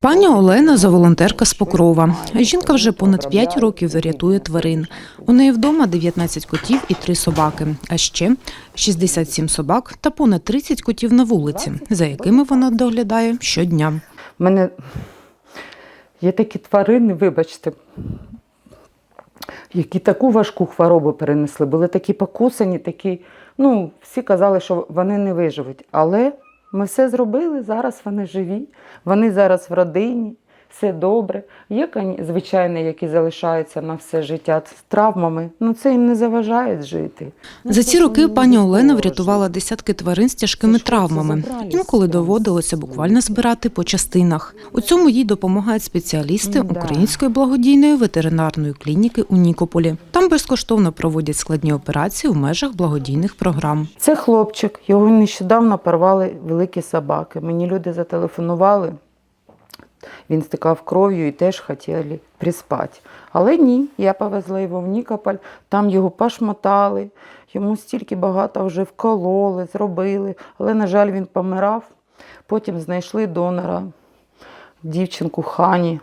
Пані Олена заволонтерка з Покрова. Жінка вже понад 5 років рятує тварин. У неї вдома 19 котів і 3 собаки, а ще 67 собак та понад 30 котів на вулиці, за якими вона доглядає щодня. У мене є такі тварини, вибачте, які таку важку хворобу перенесли, були такі покусані, такі. Ну, всі казали, що вони не виживуть. Але ми все зробили, зараз вони живі, вони зараз в родині, все добре. Є, звичайно, які залишаються на все життя з травмами, ну це їм не заважає жити. За ці роки пані Олена врятувала десятки тварин з тяжкими травмами. Інколи доводилося буквально збирати по частинах. У цьому їй допомагають спеціалісти Української благодійної ветеринарної клініки у Нікополі. Там безкоштовно проводять складні операції в межах благодійних програм. Це хлопчик, його нещодавно порвали великі собаки. Мені люди зателефонували. Він стикав кров'ю і теж хотіли приспати. Але ні, я повезла його в Нікополь, там його пошмотали, йому стільки багато вже вкололи, зробили. Але, на жаль, він помирав. Потім знайшли донора, дівчинку Хані.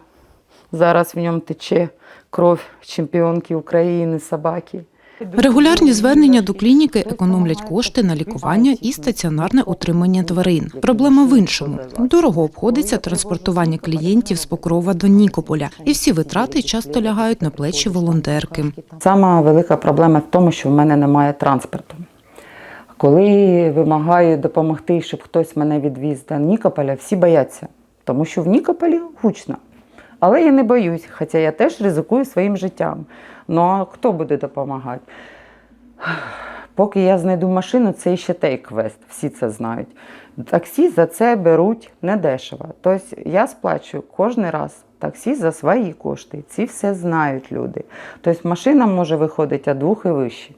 Зараз в ньому тече кров чемпіонки України, собаки. Регулярні звернення до клініки економлять кошти на лікування і стаціонарне утримання тварин. Проблема в іншому: дорого обходиться транспортування клієнтів з Покрова до Нікополя, і всі витрати часто лягають на плечі волонтерки. Сама велика проблема в тому, що в мене немає транспорту. Коли вимагаю допомогти, щоб хтось мене відвіз до Нікополя, всі бояться, тому що в Нікополі гучно. Але я не боюсь, хоча я теж ризикую своїм життям. Ну а хто буде допомагати? Поки я знайду машину, це ще той квест, всі це знають. Таксі за це беруть недешево. Тобто я сплачую кожен раз таксі за свої кошти. Ці все знають люди. Тобто машина може виходити від двох і вище.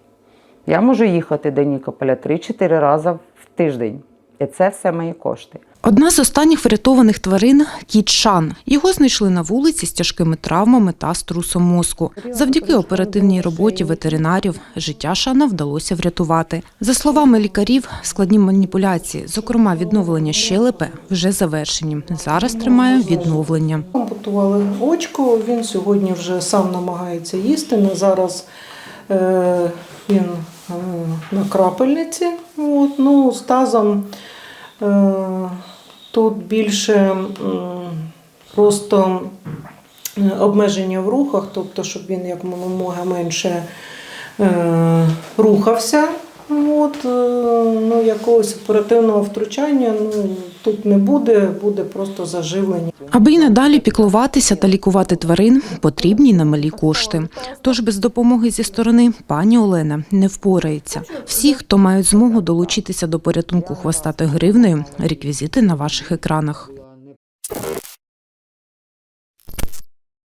Я можу їхати до Нікополя 3-4 рази в тиждень. І це все мої кошти. Одна з останніх врятованих тварин кіт Шан. Його знайшли на вулиці з тяжкими травмами та струсом мозку. Завдяки оперативній роботі ветеринарів життя Шана вдалося врятувати. За словами лікарів, складні маніпуляції, зокрема відновлення щелепи, вже завершені. Зараз тримає відновлення. Ампутували очко, він сьогодні вже сам намагається їсти. На зараз е, він е, на крапельниці. От, ну, з тазом е, тут більше е, просто е, обмеження в рухах, тобто, щоб він як мога менше е, рухався. От, е, ну, якогось оперативного втручання ну, тут не буде, буде просто заживлення. Аби й надалі піклуватися та лікувати тварин, потрібні немалі кошти. Тож без допомоги зі сторони пані Олена не впорається. Всі, хто мають змогу долучитися до порятунку хвостатих гривнею, реквізити на ваших екранах.